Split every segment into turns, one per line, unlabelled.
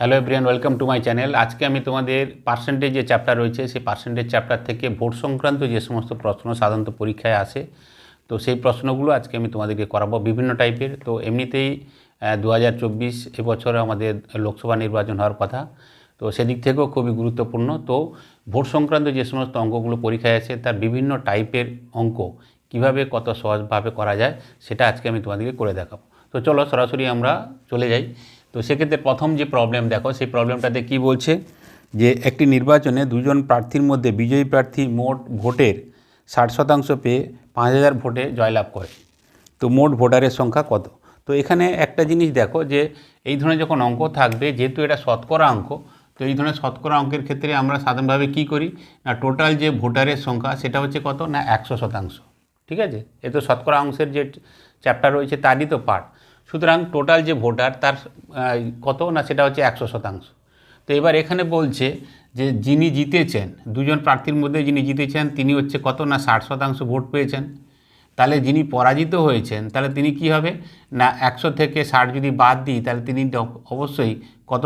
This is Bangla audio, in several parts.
Hello everyone welcome to my channel আজকে আমি তোমাদের পার্সেন্টেজ যে চ্যাপ্টার রয়েছে, সেই পার্সেন্টেজ চ্যাপ্টার থেকে ভোট সংক্রান্ত যে সমস্ত প্রশ্ন সাধারণত পরীক্ষায় আসে, তো সেই প্রশ্নগুলো আজকে আমি তোমাদেরকে করাবো বিভিন্ন টাইপের। তো এমনিতেই দু হাজার চব্বিশ এবছর আমাদের লোকসভা নির্বাচন হওয়ার কথা, তো সেদিক থেকেও খুবই গুরুত্বপূর্ণ। তো ভোট সংক্রান্ত যে সমস্ত অঙ্কগুলো পরীক্ষায় আছে তার বিভিন্ন টাইপের অঙ্ক কীভাবে কত সহজভাবে করা যায়, সেটা আজকে আমি তোমাদেরকে করে দেখাবো। তো চলো সরাসরি আমরা চলে যাই। তো সেক্ষেত্রে প্রথম যে প্রবলেম দেখো সেই প্রবলেমটাতে কি বলছে? যে একটি নির্বাচনে দুজন প্রার্থীর মধ্যে বিজয়ী প্রার্থী মোট ভোটের ষাট শতাংশ পেয়ে পাঁচ হাজার ভোটে জয়লাভ করে। তো মোট ভোটারের সংখ্যা কত? তো এখানে একটা জিনিস দেখো যে এই ধরনের যখন অঙ্ক থাকবে, যেহেতু এটা শতকরা অঙ্ক, তো এই ধরনের শতকরা অঙ্কের ক্ষেত্রে আমরা সাধারণভাবে কি করি? না টোটাল যে ভোটারের সংখ্যা সেটা হচ্ছে কত? না, একশো শতাংশ। ঠিক আছে? এ তো শতকরা অংশের যে চ্যাপ্টার রয়েছে, তারই তো পার্ট সুতরাং টোটাল যে ভোটার তার কত না সেটা হচ্ছে একশো শতাংশ। তো এবার এখানে বলছে যে যিনি জিতেছেন, দুজন প্রার্থীর মধ্যে যিনি জিতেছেন, তিনি হচ্ছে কত না ষাট শতাংশ ভোট পেয়েছেন। তাহলে যিনি পরাজিত হয়েছেন, তাহলে তিনি কি হবে? না, একশো থেকে ষাট যদি বাদ দিই, তাহলে তিনি অবশ্যই কত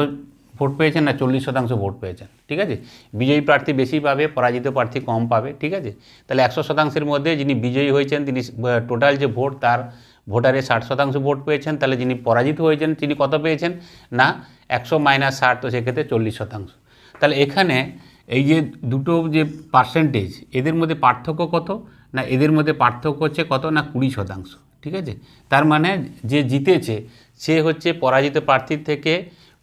ভোট পেয়েছেন না চল্লিশ শতাংশ ভোট পেয়েছেন, ঠিক আছে? বিজয়ী প্রার্থী বেশি পাবে, পরাজিত প্রার্থী কম পাবে, ঠিক আছে? তাহলে একশো শতাংশের মধ্যে যিনি বিজয়ী হয়েছেন, তিনি টোটাল যে ভোট, তার ভোটারে ষাট শতাংশ ভোট পেয়েছেন, তাহলে যিনি পরাজিত হয়েছেন তিনি কত পেয়েছেন? না, একশো মাইনাস ষাট, তো সেক্ষেত্রে চল্লিশ শতাংশ। তাহলে এখানে এই যে দুটো যে পার্সেন্টেজ এদের মধ্যে পার্থক্য কত? না, এদের মধ্যে পার্থক্য হচ্ছে কত? না, কুড়ি শতাংশ, ঠিক আছে? তার মানে যে জিতেছে, সে হচ্ছে পরাজিত প্রার্থীর থেকে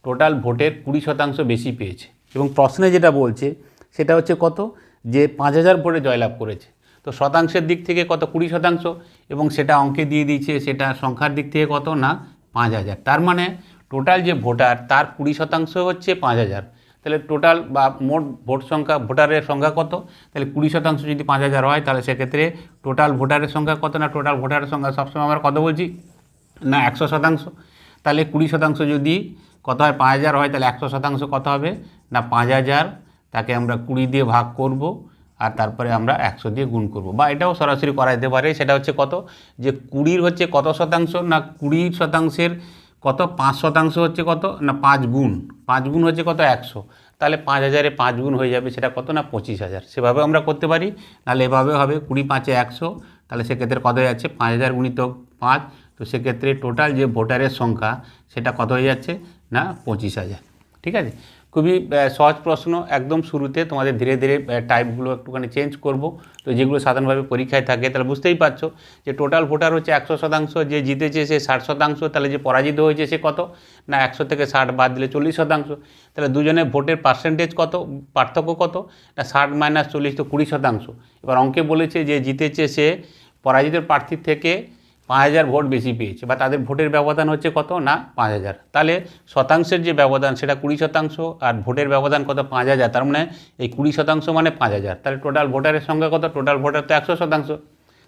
টোটাল ভোটের কুড়ি শতাংশ বেশি পেয়েছে। এবং প্রশ্নে যেটা বলছে, সেটা হচ্ছে কত? যে পাঁচ হাজার ভোটে জয়লাভ করেছে। তো শতাংশের দিক থেকে কত? কুড়ি শতাংশ। এবং সেটা অঙ্কে দিয়ে দিয়েছে, সেটা সংখ্যার দিক থেকে কত? না, পাঁচ হাজার। তার মানে টোটাল যে ভোটার, তার কুড়ি শতাংশ হচ্ছে পাঁচ হাজার। তাহলে টোটাল বা মোট ভোট সংখ্যা, ভোটারের সংখ্যা কত? তাহলে কুড়ি শতাংশ যদি পাঁচ হাজার হয়, তাহলে সেক্ষেত্রে টোটাল ভোটারের সংখ্যা কত? না টোটাল ভোটারের সংখ্যা, সবসময় আমরা কত বলছি? না, একশো শতাংশ। তাহলে কুড়ি শতাংশ যদি কত হয়, পাঁচ হাজার হয়, তাহলে একশো শতাংশ কত হবে? না, পাঁচ হাজার। তাকে আমরা কুড়ি দিয়ে ভাগ করব। আর তারপরে আমরা একশো দিয়ে গুণ করব। বা এটাও সরাসরি করা যেতে পারে, সেটা হচ্ছে কত? যে কুড়ির হচ্ছে কত শতাংশ না কুড়ি শতাংশের কত? পাঁচ শতাংশ হচ্ছে কত? না পাঁচ গুণ। পাঁচ গুণ হচ্ছে কত? একশো। তাহলে পাঁচ হাজারে পাঁচ গুণ হয়ে যাবে, সেটা কত? না পঁচিশ হাজার। সেভাবে আমরা করতে পারি, নাহলে এভাবে হবে কুড়ি পাঁচে একশো। তাহলে সেক্ষেত্রে কত হয়ে যাচ্ছে? পাঁচ হাজার গুণিত পাঁচ। তো সেক্ষেত্রে টোটাল যে ভোটারের সংখ্যা, সেটা কত হয়ে যাচ্ছে? না পঁচিশ হাজার। ঠিক আছে? খুবই সহজ প্রশ্ন। একদম শুরুতে তোমাদের ধীরে ধীরে টাইপগুলো একটুখানি চেঞ্জ করব। তো যেগুলো সাধারণভাবে পরীক্ষায় থাকে, তাহলে বুঝতেই পারছ যে টোটাল ভোটার হচ্ছে একশো শতাংশ, যে জিতেছে সে ষাট শতাংশ, তাহলে যে পরাজিত হয়েছে সে কত? না, একশো থেকে ষাট বাদ দিলে চল্লিশ শতাংশ। তাহলে দুজনের ভোটের পার্সেন্টেজ কত? পার্থক্য কত? না, ষাট মাইনাস চল্লিশ তো কুড়ি শতাংশ। এবার অঙ্কে বলেছে যে জিতেছে সে পরাজিত প্রার্থীর থেকে পাঁচ হাজার ভোট বেশি পেয়েছে। বা তাদের ভোটের ব্যবধান হচ্ছে কত? না, পাঁচ হাজার। তাহলে শতাংশের যে ব্যবধান, সেটা কুড়ি শতাংশ আর ভোটের ব্যবধান কত? পাঁচ হাজার। তার মানে এই কুড়ি শতাংশ মানে পাঁচ হাজার। তাহলে টোটাল ভোটারের সংখ্যা কত? টোটাল ভোটার তো একশো শতাংশ।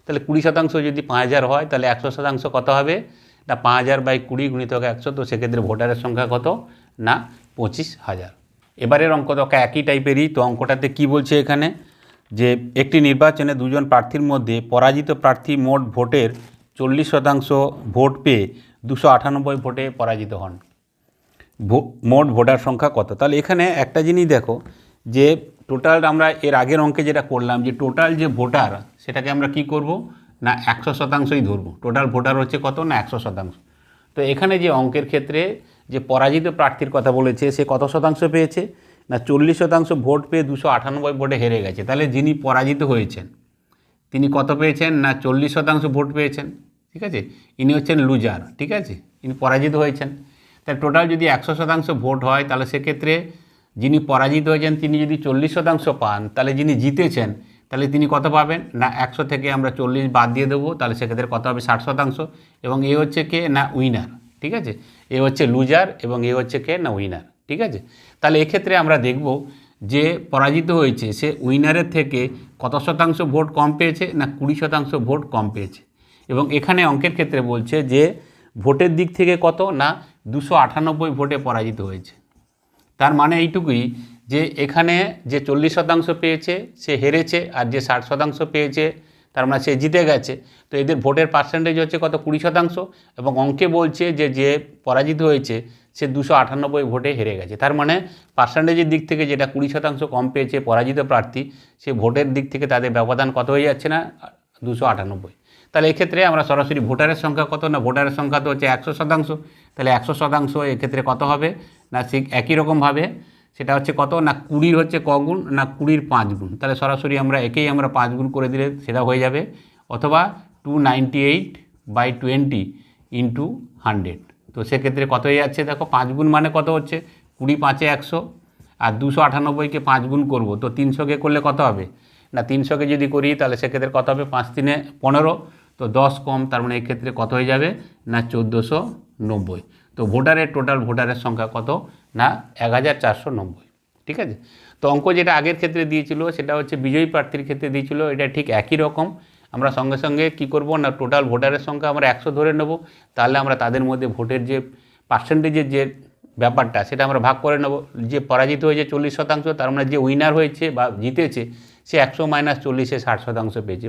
তাহলে কুড়ি শতাংশ যদি পাঁচ হাজার হয়, তাহলে একশো শতাংশ কত হবে? না, পাঁচ হাজার বাই কুড়ি গুণিত একশো, তো সেক্ষেত্রে ভোটারের সংখ্যা কত? না, পঁচিশ হাজার। এবারের অঙ্ক তো একই টাইপেরই তো অঙ্কটাতে কি বলছে এখানে? যে একটি নির্বাচনে দুজন প্রার্থীর মধ্যে পরাজিত প্রার্থী মোট ভোটের চল্লিশ শতাংশ ভোট পেয়ে দুশো আটানব্বই ভোটে পরাজিত হন। মোট ভোটার সংখ্যা কত? তাহলে এখানে একটা জিনিস দেখো, যে টোটাল আমরা এর আগের অঙ্কে যেটা করলাম, যে টোটাল যে ভোটার, সেটাকে আমরা কি করব? না, একশো শতাংশই ধরবো। টোটাল ভোটার হচ্ছে কত? না, একশো শতাংশ। তো এখানে যে অঙ্কের ক্ষেত্রে যে পরাজিত প্রার্থীর কথা বলেছে, সে কত শতাংশ পেয়েছে? না, চল্লিশ শতাংশ ভোট পেয়ে দুশো আটানব্বই ভোটে হেরে গেছে। তাহলে যিনি পরাজিত হয়েছেন, তিনি কত পেয়েছেন? না, চল্লিশ শতাংশ ভোট পেয়েছেন। ঠিক আছে? ইনি হচ্ছেন লুজার, ঠিক আছে? ইনি পরাজিত হয়েছেন। তাহলে টোটাল যদি একশো শতাংশ ভোট হয়, তাহলে সেক্ষেত্রে যিনি পরাজিত হয়েছেন, তিনি যদি চল্লিশ শতাংশ পান, তাহলে যিনি জিতেছেন, তাহলে তিনি কত পাবেন? না একশো থেকে আমরা চল্লিশ বাদ দিয়ে দেবো, তাহলে সেক্ষেত্রে কত হবে? ষাট শতাংশ। এবং এ হচ্ছে কে? না উইনার, ঠিক আছে? এ হচ্ছে লুজার এবং এ হচ্ছে কে? না উইনার, ঠিক আছে? তাহলে এক্ষেত্রে আমরা দেখব যে পরাজিত হয়েছে, সে উইনারের থেকে কত শতাংশ ভোট কম পেয়েছে, না কুড়ি শতাংশ ভোট কম পেয়েছে? এবং এখানে অঙ্কের ক্ষেত্রে বলছে যে ভোটের দিক থেকে কত? না, দুশো আটানব্বই ভোটে পরাজিত হয়েছে। তার মানে এইটুকুই যে এখানে যে চল্লিশ শতাংশ পেয়েছে, সে হেরেছে আর যে ষাট শতাংশ পেয়েছে, তার মানে সে জিতে গেছে। তো এদের ভোটের পার্সেন্টেজ হচ্ছে কত? কুড়ি শতাংশ। এবং অঙ্কে বলছে যে যে পরাজিত হয়েছে, সে দুশো আটানব্বই ভোটে হেরে গেছে। তার মানে পার্সেন্টেজের দিক থেকে যেটা কুড়ি শতাংশ কম পেয়েছে পরাজিত প্রার্থী, সে ভোটের দিক থেকে তাদের ব্যবধান কত হয়ে যাচ্ছে না? দুশো আটানব্বই। তাহলে এক্ষেত্রে আমরা সরাসরি ভোটারের সংখ্যা কত? না ভোটারের সংখ্যা তো হচ্ছে একশো শতাংশ। তাহলে একশো শতাংশ এক্ষেত্রে কত হবে? না ঠিক একই রকমভাবে সেটা হচ্ছে কত? না কুড়ির হচ্ছে ক গুণ? না কুড়ির পাঁচ গুণ? তাহলে সরাসরি আমরা একেই আমরা পাঁচ গুণ করে দিলে সেটা হয়ে যাবে। অথবা two ninety eight by twenty into hundred. তো সেক্ষেত্রে কত হয়ে যাচ্ছে? দেখো পাঁচ গুণ মানে কত হচ্ছে? কুড়ি পাঁচে একশো। আর দুশো আটানব্বইকে পাঁচ গুণ করব। তো তিনশোকে করলে কত হবে? না তিনশোকে যদি করি তাহলে সেক্ষেত্রে কত হবে? পাঁচ তিনে পনেরো। তো দশ কম, তার মানে এক্ষেত্রে কত হয়ে যাবে? না চোদ্দোশো নব্বই। তো ভোটারের টোটাল ভোটারের সংখ্যা কত? না এক হাজার চারশো নব্বই। ঠিক আছে? তো অঙ্ক যেটা আগের ক্ষেত্রে দিয়েছিল, সেটা হচ্ছে বিজয়ী প্রার্থীর ক্ষেত্রে দিয়েছিল, এটা ঠিক একই রকম। আমরা সঙ্গে সঙ্গে কি করব? না টোটাল ভোটারের সংখ্যা আমরা একশো ধরে নেব। তাহলে আমরা তাদের মধ্যে ভোটের যে পার্সেন্টেজের যে ব্যাপারটা, সেটা আমরা ভাগ করে নেব। যে পরাজিত হয়েছে চল্লিশ শতাংশ, তার মানে যে উইনার হয়েছে বা জিতেছে, সে একশো মাইনাস চল্লিশে ষাট শতাংশ পেয়েছে।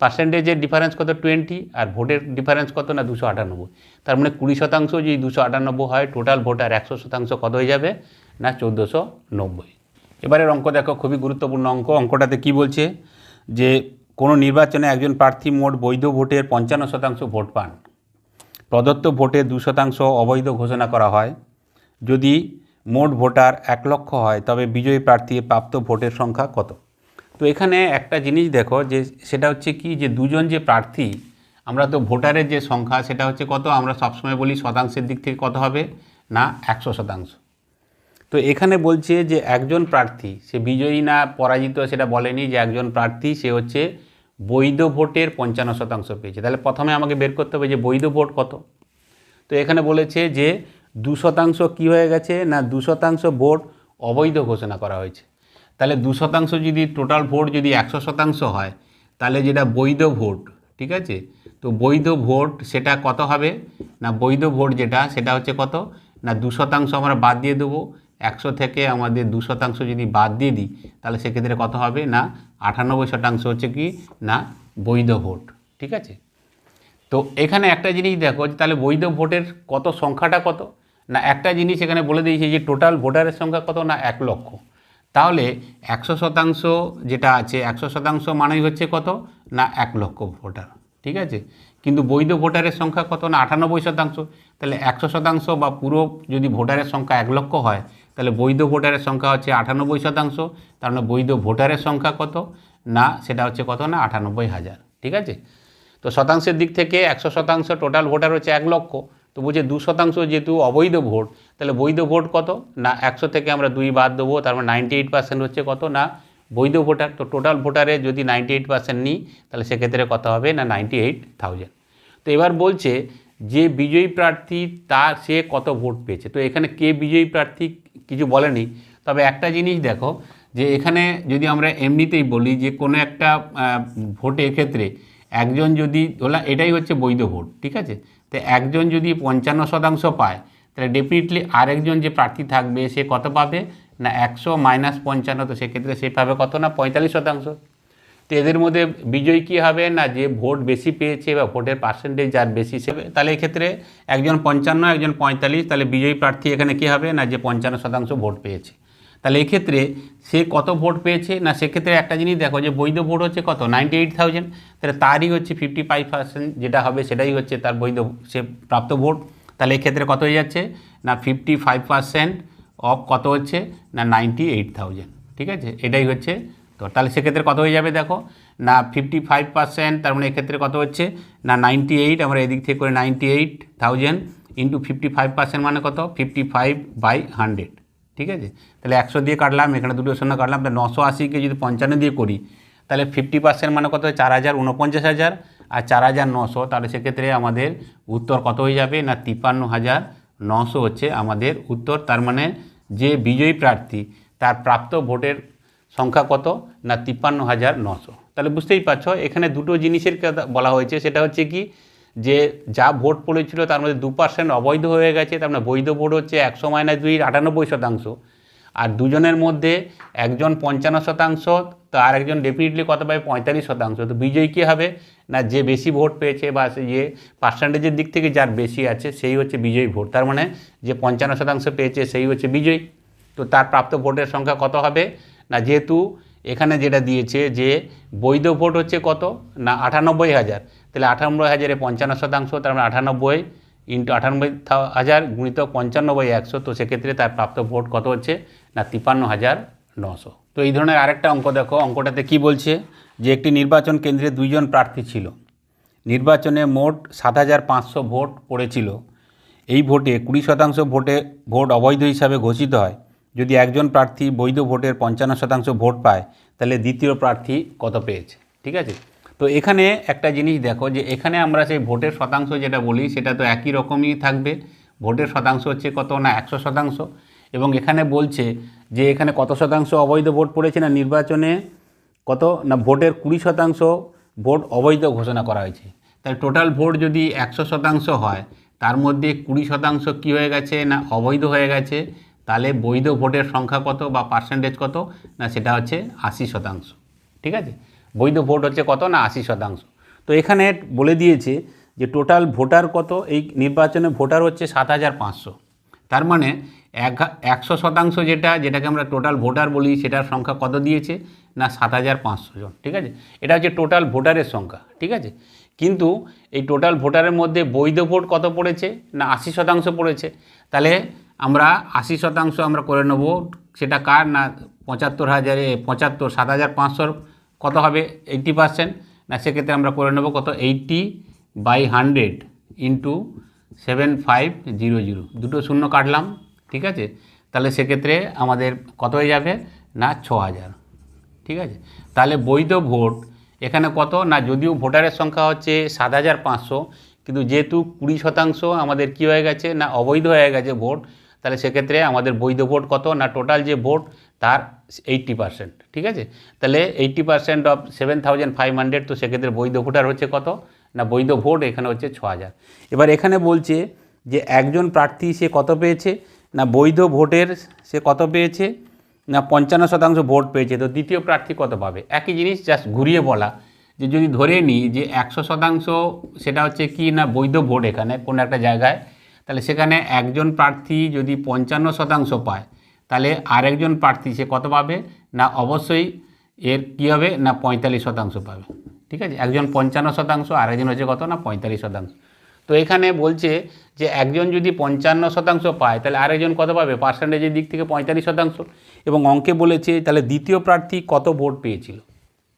পার্সেন্টেজের ডিফারেন্স কত? টোয়েন্টি আর ভোটের ডিফারেন্স কত না দুশো আটানব্বই? তার মানে কুড়ি শতাংশ যদি দুশো আটানব্বই হয় টোটাল ভোটার একশো শতাংশ কত হয়ে যাবে? না, চোদ্দোশো নব্বই। এবারের অঙ্ক দেখো, খুবই গুরুত্বপূর্ণ অঙ্ক। অঙ্কটাতে কি বলছে? যে কোনো নির্বাচনে একজন প্রার্থী মোট বৈধ ভোটের পঞ্চান্ন শতাংশ ভোট পান। প্রদত্ত ভোটে দু শতাংশ অবৈধ ঘোষণা করা হয়। যদি মোট ভোটার এক লক্ষ হয়, তবে বিজয়ী প্রার্থীর প্রাপ্ত ভোটের সংখ্যা কত? তো এখানে একটা জিনিস দেখো যে সেটা হচ্ছে কি যে দুজন যে প্রার্থী, আমরা তো ভোটারের যে সংখ্যা সেটা হচ্ছে কত? আমরা সবসময় বলি শতাংশের দিক থেকে কত হবে? না, একশো শতাংশ। তো এখানে বলছে যে একজন প্রার্থী, সে বিজয়ী না পরাজিত সেটা বলেনি যে একজন প্রার্থী, সে হচ্ছে বৈধ ভোটের পঞ্চান্ন শতাংশ পেয়েছে। তাহলে প্রথমে আমাকে বের করতে হবে যে বৈধ ভোট কত? তো এখানে বলেছে যে দু শতাংশ কী হয়ে গেছে? না, দু শতাংশ ভোট অবৈধ ঘোষণা করা হয়েছে। তাহলে দু শতাংশ যদি টোটাল ভোট যদি একশো শতাংশ হয়, তাহলে যেটা বৈধ ভোট ঠিক আছে? তো বৈধ ভোট সেটা কত হবে? না বৈধ ভোট যেটা, সেটা হচ্ছে কত? না দু শতাংশ আমরা বাদ দিয়ে দেবো, একশো থেকে আমাদের দু শতাংশ যদি বাদ দিয়ে দিই, তাহলে সেক্ষেত্রে কত হবে? না আটানব্বই শতাংশ হচ্ছে কি? না বৈধ ভোট ঠিক আছে? তো এখানে একটা জিনিস দেখো যে তাহলে বৈধ ভোটের কত সংখ্যাটা কত? না একটা জিনিস এখানে বলে দিয়েছে যে টোটাল ভোটারের সংখ্যা কত? না এক লক্ষ। তাহলে একশো শতাংশ যেটা আছে, একশো শতাংশ মানেই হচ্ছে কত? না, এক লক্ষ ভোটার, ঠিক আছে? কিন্তু বৈধ ভোটারের সংখ্যা কত? না, আটানব্বই শতাংশ। তাহলে একশো শতাংশ বা পুরো যদি ভোটারের সংখ্যা এক লক্ষ হয়, তাহলে বৈধ ভোটারের সংখ্যা হচ্ছে আটানব্বই শতাংশ। তার মানে বৈধ ভোটারের সংখ্যা কত? না, সেটা হচ্ছে কত? না, আটানব্বই হাজার, ঠিক আছে? তো শতাংশের দিক থেকে একশো শতাংশ টোটাল ভোটার হচ্ছে এক লক্ষ। তো বলছে দু শতাংশ যেহেতু অবৈধ ভোট, তাহলে বৈধ ভোট কত? না, একশো থেকে আমরা দুই বাদ দেবো, তার মানে নাইনটি এইট পার্সেন্ট হচ্ছে কত? না, বৈধ ভোটার। তো টোটাল ভোটারে যদি নাইনটি এইট পার্সেন্ট নিই, তাহলে সেক্ষেত্রে কত হবে? না নাইনটি এইট থাউজেন্ড তো এবার বলছে যে বিজয়ী প্রার্থী তার, সে কত ভোট পেয়েছে? তো এখানে কে বিজয়ী প্রার্থী কিছু বলেনি। তবে একটা জিনিস দেখো, যে এখানে যদি আমরা এমনিতেই বলি যে কোনো একটা ভোটের ক্ষেত্রে একজন যদি, ধরলাম এটাই হচ্ছে বৈধ ভোট, ঠিক আছে? তো একজন যদি পঞ্চান্ন শতাংশ পায়, তাহলে ডেফিনেটলি আরেকজন যে প্রার্থী থাকবে, সে কত পাবে? না, একশো মাইনাস পঞ্চান্ন, তো সেক্ষেত্রে সে পাবে কত না? পঁয়তাল্লিশ শতাংশ। তো এদের মধ্যে বিজয়ী কী হবে? না, যে ভোট বেশি পেয়েছে বা ভোটের পার্সেন্টেজ যার বেশি, সে তাহলে এক্ষেত্রে একজন পঞ্চান্ন, একজন পঁয়তাল্লিশ, তাহলে বিজয়ী প্রার্থী এখানে কী হবে? না, যে পঞ্চান্ন শতাংশ ভোট পেয়েছে। তাহলে এক্ষেত্রে সে কত ভোট পেয়েছে? না, সেক্ষেত্রে একটা জিনিস দেখো যে বৈধ ভোট হচ্ছে কত? নাইনটি এইট থাউজেন্ড তাহলে তারই হচ্ছে ফিফটি ফাইভ পার্সেন্ট যেটা হবে সেটাই হচ্ছে তার বৈধ, সে প্রাপ্ত ভোট। তাহলে এক্ষেত্রে কত হয়ে যাচ্ছে? না ফিফটি ফাইভ পার্সেন্ট অফ কত হচ্ছে? না নাইনটি এইট থাউজেন্ড ঠিক আছে? এটাই হচ্ছে তো, তাহলে সেক্ষেত্রে কত হয়ে যাবে দেখো? না ফিফটি ফাইভ পার্সেন্ট তার মানে এক্ষেত্রে কত হচ্ছে? না নাইনটি এইট আমরা এদিক থেকে করে ninety eight thousand into fifty five percent মানে কত? ফিফটি ফাইভ বাই হান্ড্রেড ঠিক আছে? তাহলে একশো দিয়ে কাটলাম, এখানে দুটো শূন্য কাটলাম, তাহলে নশো আশিকে যদি পঞ্চান্ন দিয়ে করি, তাহলে ফিফটি পার্সেন্ট মানে কত? চার হাজার উনপঞ্চাশ হাজার আর চার হাজার নশো, তাহলে সেক্ষেত্রে আমাদের উত্তর কত হয়ে যাবে? না, তিপ্পান্ন হাজার নশো হচ্ছে আমাদের উত্তর, তার মানে যে বিজয়ী প্রার্থী, তার প্রাপ্ত ভোটের সংখ্যা কত? না, তিপ্পান্ন হাজার নশো। তাহলে বুঝতেই পারছ, এখানে দুটো জিনিসের কথা বলা হয়েছে, সেটা হচ্ছে কি? যে যা ভোট পড়েছিল তার মধ্যে দু পার্সেন্ট অবৈধ হয়ে গেছে, তার মানে বৈধ ভোট হচ্ছে একশো মাইনাস দুই, আটানব্বই শতাংশ। আর দুজনের মধ্যে একজন পঞ্চান্ন শতাংশ, তো আর একজন ডেফিনেটলি কত পাবে? পঁয়তাল্লিশ শতাংশ। তো বিজয়ী কী হবে? না, যে বেশি ভোট পেয়েছে বা যে পার্সেন্টেজের দিক থেকে যার বেশি আছে, সেই হচ্ছে বিজয়ী ভোট। তার মানে যে পঞ্চান্ন শতাংশ পেয়েছে, সেই হচ্ছে বিজয়ী। তো তার প্রাপ্ত ভোটের সংখ্যা কত হবে? না, যেহেতু এখানে যেটা দিয়েছে যে বৈধ ভোট হচ্ছে কত? না, আটানব্বই হাজার। তাহলে আটানব্বই হাজারে পঞ্চান্ন শতাংশ, তার মানে আটানব্বই ইন্টু আটানব্বই থা- হাজার গুণিত পঞ্চান্ন বাই একশো, তো সেক্ষেত্রে তার প্রাপ্ত ভোট কত হচ্ছে? না, তিপ্পান্ন হাজার নশো। তো এই ধরনের আরেকটা অঙ্ক দেখো, অঙ্কটাতে কি বলছে? যে একটি নির্বাচন কেন্দ্রে দুইজন প্রার্থী ছিল। নির্বাচনে মোট সাত হাজার পাঁচশো ভোট পড়েছিল। এই ভোটে কুড়ি শতাংশ ভোটে ভোট অবৈধ হিসাবে ঘোষিত হয়। যদি একজন প্রার্থী বৈধ ভোটের পঞ্চান্ন শতাংশ ভোট পায়, তাহলে দ্বিতীয় প্রার্থী কত পেয়েছে? ঠিক আছে? তো এখানে একটা জিনিস দেখো যে এখানে আমরা সেই ভোটের শতাংশ যেটা বলি, সেটা তো একই রকমই থাকবে। ভোটের শতাংশ হচ্ছে কত না একশো শতাংশ। এবং এখানে বলছে যে এখানে কত শতাংশ অবৈধ ভোট পড়েছে না নির্বাচনে, কত না ভোটের কুড়ি শতাংশ ভোট অবৈধ ঘোষণা করা হয়েছে। তাই টোটাল ভোট যদি একশো শতাংশ হয়, তার মধ্যে কুড়ি শতাংশ কী হয়ে গেছে না অবৈধ হয়ে গেছে, তাহলে বৈধ ভোটের সংখ্যা কত বা পার্সেন্টেজ কত? না সেটা হচ্ছে আশি শতাংশ। ঠিক আছে? বৈধ ভোট হচ্ছে কত না আশি শতাংশ? তো এখানে বলে দিয়েছে যে টোটাল ভোটার কত? এই নির্বাচনে ভোটার হচ্ছে সাত হাজার পাঁচশো। তার মানে এক একশো শতাংশ যেটা, যেটাকে আমরা টোটাল ভোটার বলি, সেটার সংখ্যা কত দিয়েছে? না, সাত হাজার পাঁচশো জন, ঠিক আছে? এটা হচ্ছে টোটাল ভোটারের সংখ্যা, ঠিক আছে? কিন্তু এই টোটাল ভোটারের মধ্যে বৈধ ভোট কত পড়েছে? না, আশি শতাংশ পড়েছে। তাহলে আমরা আশি শতাংশ আমরা করে নেব, সেটা কার? না, পঁচাত্তর হাজারে পঁচাত্তর, সাত হাজার পাঁচশোর কত হবে? এইট্টি পার্সেন্ট না, সেক্ষেত্রে আমরা করে নেব কত? Eighty by hundred into seven five zero zero দুটো শূন্য কাটলাম, ঠিক আছে? তাহলে সেক্ষেত্রে আমাদের কত হয়ে যাবে? না ছ হাজার ঠিক আছে? তাহলে বৈধ ভোট এখানে কত? না, যদিও ভোটারের সংখ্যা হচ্ছে সাত হাজার পাঁচশো, কিন্তু যেহেতু কুড়ি শতাংশ আমাদের কী হয়ে গেছে? না, অবৈধ হয়ে গেছে ভোট, তাহলে সেক্ষেত্রে আমাদের বৈধ ভোট কত? না টোটাল যে ভোট তার এইট্টি পার্সেন্ট ঠিক আছে? তাহলে eighty percent of seven thousand five hundred তো সেক্ষেত্রে বৈধ ভোটার হচ্ছে কত? না, বৈধ ভোট এখানে হচ্ছে ছ হাজার। এবার এখানে বলছে যে একজন প্রার্থী সে কত পেয়েছে? না, বৈধ ভোটের সে কত পেয়েছে? না, পঞ্চান্ন শতাংশ ভোট পেয়েছে। তো দ্বিতীয় প্রার্থী কত পাবে? একই জিনিস জাস্ট ঘুরিয়ে বলা, যে যদি ধরে নিই যে একশো শতাংশ, সেটা হচ্ছে কি না, বৈধ ভোট এখানে কোনো একটা জায়গায়, তাহলে সেখানে একজন প্রার্থী যদি পঞ্চান্ন শতাংশ পায় তাহলে আরেকজন প্রার্থী সে কত পাবে? না অবশ্যই এর কী হবে? না পঁয়তাল্লিশ শতাংশ পাবে। ঠিক আছে? একজন পঞ্চান্ন শতাংশ, আরেকজন হচ্ছে কত? না পঁয়তাল্লিশ শতাংশ। তো এখানে বলছে যে একজন যদি পঞ্চান্ন শতাংশ পায়, তাহলে আরেকজন কত পাবে? পার্সেন্টেজের দিক থেকে পঁয়তাল্লিশ শতাংশ। এবং অঙ্কে বলেছে, তাহলে দ্বিতীয় প্রার্থী কত ভোট পেয়েছিল?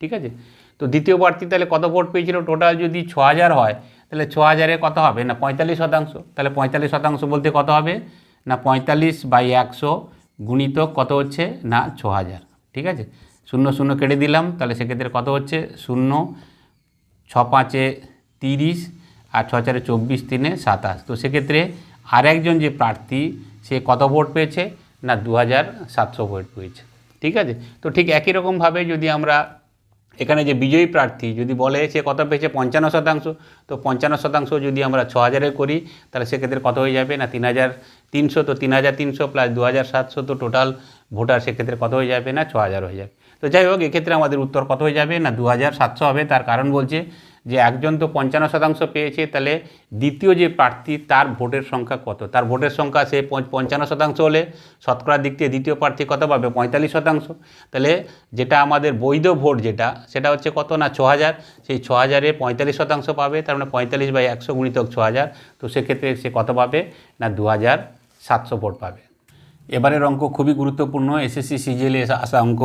ঠিক আছে? তো দ্বিতীয় প্রার্থী তাহলে কত ভোট পেয়েছিল? টোটাল যদি ছ হাজার হয়, তাহলে ছ হাজারে কত হবে? না পঁয়তাল্লিশ শতাংশ। তাহলে পঁয়তাল্লিশ শতাংশ বলতে কত হবে? না পঁয়তাল্লিশ বাই একশো গুণিত কত হচ্ছে? না ছ হাজার ঠিক আছে? শূন্য শূন্য কেটে দিলাম, তাহলে সেক্ষেত্রে কত হচ্ছে? শূন্য ছ পাঁচে তিরিশ আর ছ চারে চব্বিশ তিনে সাতাশ। তো সেক্ষেত্রে আরেকজন যে প্রার্থী, সে কত ভোট পেয়েছে? না দু হাজার সাতশো ভোট পেয়েছে। ঠিক আছে? তো ঠিক একই রকমভাবে যদি আমরা এখানে যে বিজয়ী প্রার্থী যদি বলে সে কত পেয়েছে? পঞ্চান্ন শতাংশ। তো পঞ্চান্ন শতাংশ যদি আমরা ছ হাজারে করি, তাহলে সেক্ষেত্রে কত হয়ে যাবে? না, তিন হাজার তিনশো, তো তিন হাজার তিনশো প্লাস দু হাজার সাতশো, তো টোটাল ভোটার সেক্ষেত্রে কত হয়ে যাবে? না, ছ হাজার হয়ে যাবে। তো যাই হোক, এক্ষেত্রে আমাদের উত্তর কত হয়ে যাবে? না, দু হাজার সাতশো হবে। তার কারণ বলছে যে একজন তো পঞ্চান্ন শতাংশ পেয়েছে, তাহলে দ্বিতীয় যে প্রার্থী, তার ভোটের সংখ্যা কত? তার ভোটের সংখ্যা সে পঞ্চান্ন শতাংশ হলে শতকরার দিক থেকে দ্বিতীয় প্রার্থী কত পাবে? পঁয়তাল্লিশ শতাংশ। তাহলে যেটা আমাদের বৈধ ভোট যেটা, সেটা হচ্ছে কত না ছ হাজার? সেই ছ হাজারে পঁয়তাল্লিশ শতাংশ পাবে, তার মানে পঁয়তাল্লিশ বাই একশো গুণিতক ছ হাজার। তো সেক্ষেত্রে সে কত পাবে? না দু হাজার সাতশো ভোট পাবে। এবারের অঙ্ক খুবই গুরুত্বপূর্ণ এসএসসি সিজিএলে আসা অঙ্ক।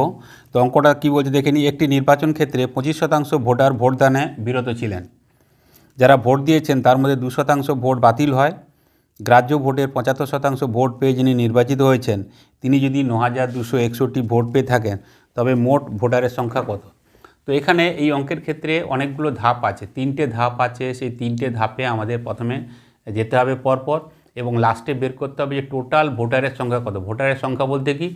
তো অঙ্কটা কী বলছে দেখে নিই, একটি নির্বাচন ক্ষেত্রে পঁচিশ শতাংশ ভোটার ভোটদানে বিরত ছিলেন। যারা ভোট দিয়েছেন তার মধ্যে দু শতাংশ ভোট বাতিল হয়। গ্রাহ্য ভোটের পঁচাত্তর শতাংশ ভোট পেয়ে যিনি নির্বাচিত হয়েছেন, তিনি যদি ন হাজার দুশো একষট্টি ভোট পেয়ে থাকেন, তবে মোট ভোটারের সংখ্যা কত? তো এখানে এই অঙ্কের ক্ষেত্রে অনেকগুলো ধাপ আছে, তিনটে ধাপ আছে, সেই তিনটে ধাপে আমাদের প্রথমে যেতে হবে পরপর। এবং লাস্টে বের করতে হবে যে টোটাল ভোটারের সংখ্যা কত? ভোটারের সংখ্যা বলতে কি?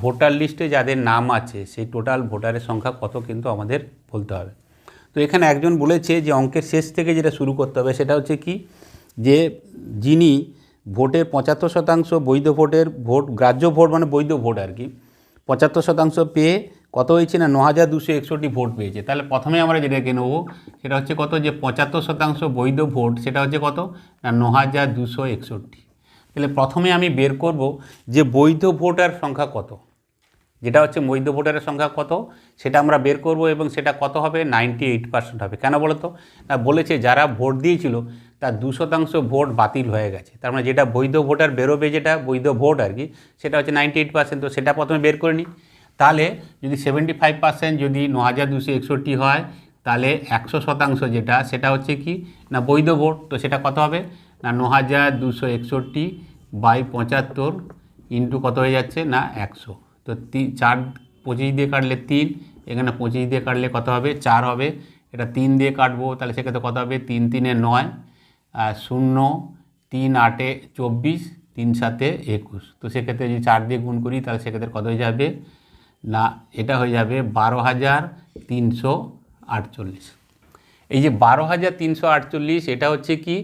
ভোটার লিস্টে যাদের নাম আছে, সেই টোটাল ভোটারের সংখ্যা কত কিন্তু আমাদের বলতে হবে। তো এখানে একজন বলেছে যে অঙ্কের শেষ থেকে যেটা শুরু করতে হবে সেটা হচ্ছে কি? যে যিনি ভোটের পঁচাত্তর শতাংশ বৈধ ভোটের ভোট, গ্রাহ্য ভোট মানে বৈধ ভোট আর কি, পঁচাত্তর শতাংশ পেয়ে কত হয়েছে না ন হাজার দুশো একষট্টি ভোট পেয়েছে? তাহলে প্রথমে আমরা যেটাকে নেব, সেটা হচ্ছে কত? যে পঁচাত্তর শতাংশ বৈধ ভোট, সেটা হচ্ছে কত? না ন হাজার দুশো একষট্টি। তাহলে প্রথমে আমি বের করব যে বৈধ ভোটার সংখ্যা কত। যেটা হচ্ছে বৈধ ভোটারের সংখ্যা কত, সেটা আমরা বের করব এবং সেটা কত হবে? নাইনটি এইট পার্সেন্ট হবে। কেন বলো তো না, বলেছে যারা ভোট দিয়েছিল, তার দু শতাংশ ভোট বাতিল হয়ে গেছে। তার মানে যেটা বৈধ ভোটার বেরোবে, যেটা বৈধ ভোট আর কি, সেটা হচ্ছে নাইনটি এইট পার্সেন্ট। তো সেটা প্রথমে বের করে নিই। তাহলে যদি সেভেন্টি ফাইভ পার্সেন্ট যদি ন হাজার দুশো একষট্টি হয়, তাহলে একশো শতাংশ যেটা, সেটা হচ্ছে কি? না বৈধ ভোট, তো সেটা কত হবে? না ন হাজার দুশো একষট্টি বাই পঁচাত্তর ইন্টু কত হয়ে যাচ্ছে? না একশো। তো তিন চার, পঁচিশ দিয়ে কাটলে তিন, এখানে পঁচিশ দিয়ে কাটলে কত হবে? চার হবে। এটা তিন দিয়ে কাটবো, তাহলে সেক্ষেত্রে কত হবে? তিন, তিনে নয়, আর শূন্য, তিন, আটে চব্বিশ, তিন, সাতে একুশ। তো সেক্ষেত্রে যদি চার দিয়ে গুণ করি, তাহলে সেক্ষেত্রে কত হয়ে যাবে? না, এটা হয়ে যাবে বারো হাজার তিনশো আটচল্লিশ। এই যে বারো হাজার তিনশো আটচল্লিশ, এটা হচ্ছে কি?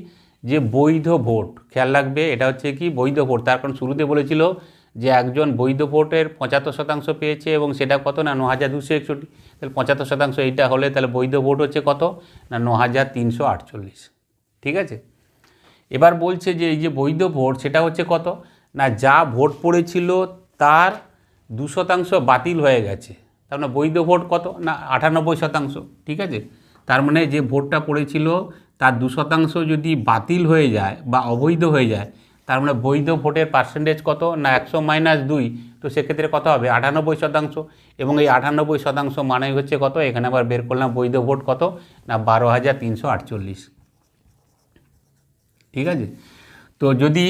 যে বৈধ ভোট, খেয়াল রাখবে, এটা হচ্ছে কি? বৈধ ভোট। তার কারণ শুরুতে বলেছিল যে একজন বৈধ ভোটের পঁচাত্তর শতাংশ পেয়েছে এবং সেটা কত না? ন হাজার দুশো একষট্টি। তাহলে পঁচাত্তর শতাংশ এইটা হলে তাহলে বৈধ ভোট হচ্ছে কত? না ন হাজার তিনশো আটচল্লিশ। ঠিক আছে? এবার বলছে যে এই যে বৈধ ভোট, সেটা হচ্ছে কত? না, যা ভোট পড়েছিল তার দু শতাংশ বাতিল হয়ে গেছে। তার মানে বৈধ ভোট কত? না, আটানব্বই শতাংশ, ঠিক আছে? তার মানে যে ভোটটা পড়েছিল, তার দু শতাংশ যদি বাতিল হয়ে যায় বা অবৈধ হয়ে যায়, তার মানে বৈধ ভোটের পার্সেন্টেজ কত? না, একশো মাইনাস দুই, তো সেক্ষেত্রে কত হবে? আটানব্বই শতাংশ। এবং এই আটানব্বই শতাংশ মানে হচ্ছে কত? এখানে আবার বের করলাম, বৈধ ভোট কত? না, বারো হাজার তিনশো আটচল্লিশ। ঠিক আছে? তো যদি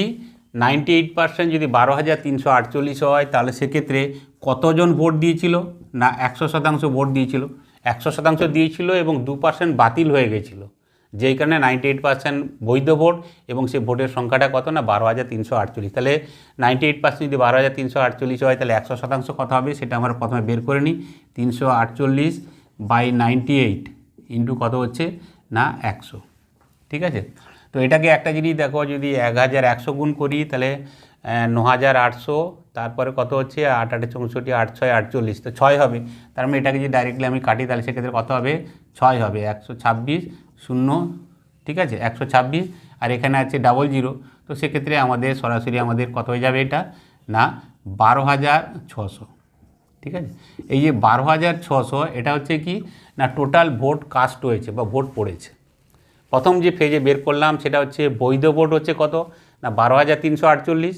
নাইনটি এইট পার্সেন্ট যদি বারো হাজার তিনশো আটচল্লিশ হয়, তাহলে সেক্ষেত্রে কতজন ভোট দিয়েছিল? না, একশো শতাংশ ভোট দিয়েছিল। একশো শতাংশ দিয়েছিল এবং দু পার্সেন্ট বাতিল হয়ে গেছিল। যেই কারণে নাইনটি এইট পার্সেন্ট বৈধ ভোট এবং সেই ভোটের সংখ্যাটা কত না, বারো হাজার তিনশো আটচল্লিশ। তাহলে নাইনটি এইট পার্সেন্ট যদি বারো হাজার তিনশো আটচল্লিশ হয়, তাহলে একশো শতাংশ কত হবে, সেটা আমরা প্রথমে বের করে নিই। তিনশো আটচল্লিশ বাই নাইনটি এইট ইন্টু কত হচ্ছে? না, একশো। ঠিক আছে? তো এটাকে একটা জিনিস দেখো, যদি এক হাজার একশো গুণ করি, তাহলে ন হাজার আটশো, তারপরে কত হচ্ছে? আট, আটে চৌষট্টি, আট, ছয়, আটচল্লিশ, তো ছয় হবে। তার মানে এটাকে যদি ডাইরেক্টলি আমি কাটি, তাহলে সেক্ষেত্রে কত হবে? ছয় হবে, একশো ছাব্বিশ শূন্য, ঠিক আছে? একশো ছাব্বিশ, আর এখানে আছে ডাবল জিরো তো সেক্ষেত্রে আমাদের সরাসরি আমাদের কত হয়ে যাবে এটা? না, বারো হাজার ছশো, ঠিক আছে? এই যে বারো হাজার ছশো, এটা হচ্ছে কি? না টোটাল ভোট কাস্ট হয়েছে বা ভোট পড়েছে। প্রথম যে ফেজে বের করলাম সেটা হচ্ছে বৈধ ভোট হচ্ছে কত? না, বারো হাজার তিনশো আটচল্লিশ।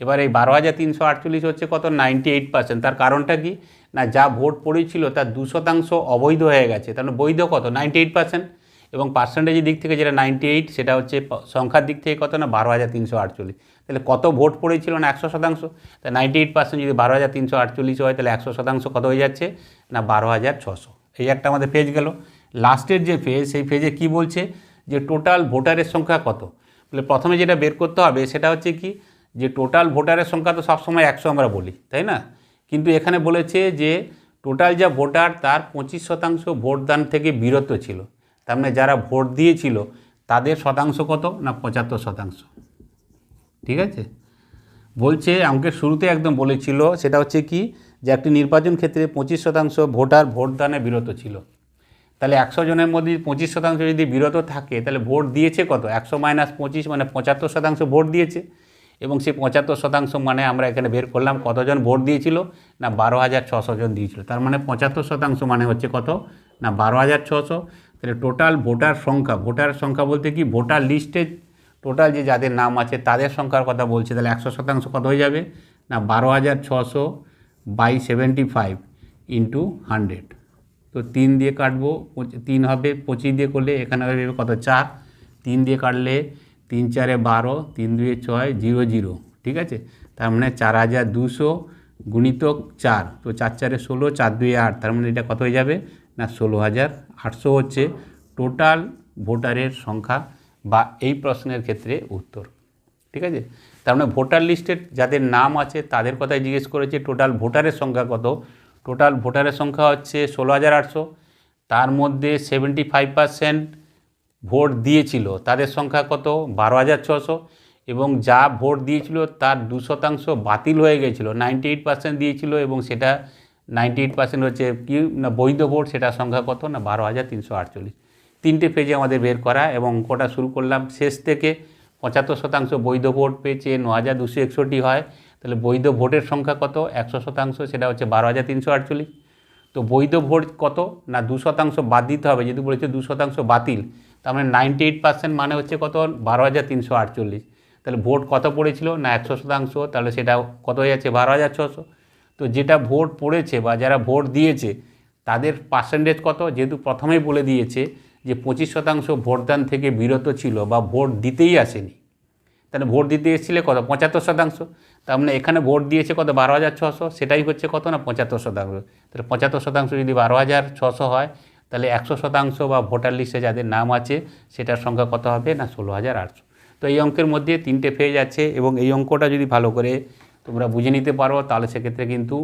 এবার এই বারো হাজার তিনশো আটচল্লিশ হচ্ছে কত? Ninety eight percent. তার কারণটা কি? না, যা ভোট পড়েছিল তার দু শতাংশ অবৈধ হয়ে গেছে। তার মানে বৈধ কত? Ninety eight percent. এবং পার্সেন্টেজের দিক থেকে যেটা নাইনটি এইট, সেটা হচ্ছে সংখ্যার দিক থেকে কত? না, বারো হাজার তিনশো আটচল্লিশ। তাহলে কত ভোট পড়েছিল? না, একশো শতাংশ। তা নাইনটি এইট পার্সেন্ট যদি বারো হাজার তিনশো আটচল্লিশ হয়, তাহলে একশো শতাংশ কত হয়ে যাচ্ছে? না, বারো হাজার ছশো। এই একটা আমাদের পেজ গেল। লাস্টের যে ফেজ সেই ফেজে কি বলছে? যে টোটাল ভোটারের সংখ্যা কত? বলে প্রথমে যেটা বের করতে হবে সেটা হচ্ছে কি? যে টোটাল ভোটারের সংখ্যা তো সবসময় একশো আমরা বলি, তাই না? কিন্তু এখানে বলেছে যে টোটাল যা ভোটার তার পঁচিশ শতাংশ ভোটদান থেকে বিরত ছিল। তার মানে যারা ভোট দিয়েছিল, তাদের শতাংশ কত না পঁচাত্তর শতাংশ? ঠিক আছে? বলছে, আমাকে শুরুতে একদম বলেছিল, সেটা হচ্ছে কি? যে একটি নির্বাচন ক্ষেত্রে পঁচিশ শতাংশ ভোটার ভোটদানে বিরত ছিল। তাহলে একশো জনের মধ্যে পঁচিশ শতাংশ যদি বিরত থাকে, তাহলে ভোট দিয়েছে কত? একশো মাইনাস পঁচিশ মানে পঁচাত্তর শতাংশ ভোট দিয়েছে। এবং সেই পঁচাত্তর শতাংশ মানে আমরা এখানে বের করলাম কতজন ভোট দিয়েছিল? না, বারো হাজার ছশো জন দিয়েছিল। তার মানে পঁচাত্তর শতাংশ মানে হচ্ছে কত? না, বারো হাজার ছশো। তাহলে টোটাল ভোটার সংখ্যা ভোটার সংখ্যা বলতে কি? ভোটার লিস্টে টোটাল যে যাদের নাম আছে তাদের সংখ্যার কথা বলছে, তাহলে একশো শতাংশ কত হয়ে যাবে? না, বারো হাজার ছশো by seventy five into hundred. তো তিন দিয়ে কাটবো তিন হবে পঁচিশ দিয়ে করলে এখানে হবে কত? চার। তিন দিয়ে কাটলে তিন চারে বারো, তিন দুয়ে ছয়, জিরো জিরো। ঠিক আছে? তার মানে চার হাজার দুশো গুণিতক চার। তো চার চারে ষোলো, চার দুয়ে আট। তার মানে এটা কত হয়ে যাবে? না, ষোলো হাজার আটশো হচ্ছে টোটাল ভোটারের সংখ্যা বা এই প্রশ্নের ক্ষেত্রে উত্তর। ঠিক আছে? তার মানে ভোটার লিস্টের যাদের নাম আছে তাদের কথাই জিজ্ঞেস করেছে, টোটাল ভোটারের সংখ্যা কত? টোটাল ভোটারের সংখ্যা হচ্ছে ষোলো হাজার আটশো। তার মধ্যে সেভেন্টি ফাইভ পার্সেন্ট ভোট দিয়েছিল। তাদের সংখ্যা কত? বারো হাজার ছশো। এবং যা ভোট দিয়েছিল তার দু শতাংশ বাতিল হয়ে গেছিল। নাইনটি এইট পার্সেন্ট দিয়েছিল এবং সেটা নাইনটি এইট পার্সেন্ট হচ্ছে কি? না, বৈধ ভোট, সেটার সংখ্যা কত? না, বারো হাজার তিনশো আটচল্লিশ। তিনটে পেজে আমাদের বের করা এবং কোটা শুরু করলাম। শেষ থেকে পঁচাত্তর শতাংশ বৈধ ভোট পেয়েছে ন হাজার দুশো একষট্টি হয়। তাহলে বৈধ ভোটের সংখ্যা কত? একশো শতাংশ, সেটা হচ্ছে বারো হাজার তিনশো আটচল্লিশ। তো বৈধ ভোট কত? না, দু শতাংশ বাদ দিতে হবে, যেহেতু বলেছে দু শতাংশ বাতিল, তার মানে নাইনটি এইট পার্সেন্ট মানে হচ্ছে কত? বারো হাজার তিনশো আটচল্লিশ। তাহলে ভোট কত পড়েছিল? না, একশো শতাংশ, তাহলে সেটা কত হয়ে যাচ্ছে? বারো হাজার ছশো। তো যেটা ভোট পড়েছে বা যারা ভোট দিয়েছে, তাদের পার্সেন্টেজ কত? যেহেতু প্রথমেই বলে দিয়েছে যে পঁচিশ শতাংশ ভোটদান থেকে বিরত ছিল বা ভোট দিতেই আসেনি। তাহলে ভোট দিতে এসেছিলে কত? পঁচাত্তর শতাংশ। তার মানে এখানে ভোট দিয়েছে কত? বারো হাজার ছশো। সেটাই হচ্ছে কত না? পঁচাত্তর শতাংশ। তাহলে পঁচাত্তর শতাংশ যদি বারো হাজার ছশো হয়, তাহলে একশো শতাংশ বা ভোটার লিস্টে যাদের নাম আছে, সেটার সংখ্যা কত হবে? না, ষোলো হাজার আটশো। তো এই অঙ্কের মধ্যে তিনটে পেজ আছে এবং এই অঙ্কটা যদি ভালো করে তোমরা বুঝে নিতে পারো, তাহলে সেক্ষেত্রে কিন্তু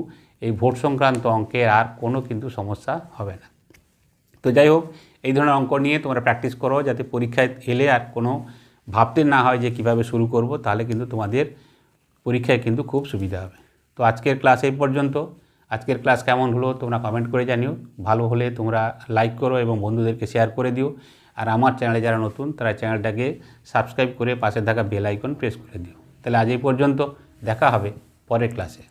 এই ভোট সংক্রান্ত অঙ্কের আর কোনো কিন্তু সমস্যা হবে না। তো যাই হোক, এই ধরনের অঙ্ক নিয়ে তোমরা প্র্যাকটিস করো যাতে পরীক্ষায় এলে আর কোনো ভাবতে না হয় যে কীভাবে শুরু করব, তাহলে কিন্তু তোমাদের পরীক্ষায় কিন্তু খুব সুবিধা হবে। তো আজকের ক্লাস এই পর্যন্ত। আজকের ক্লাস কেমন হলো তোমরা কমেন্ট করে জানিও। ভালো হলে তোমরা লাইক করো এবং বন্ধুদেরকে শেয়ার করে দিও। আর আমার চ্যানেলে যারা নতুন, তারা চ্যানেলটাকে সাবস্ক্রাইব করে পাশে থাকা বেল আইকন প্রেস করে দিও। তাহলে আজ এই পর্যন্ত দেখা হবে পরের ক্লাসে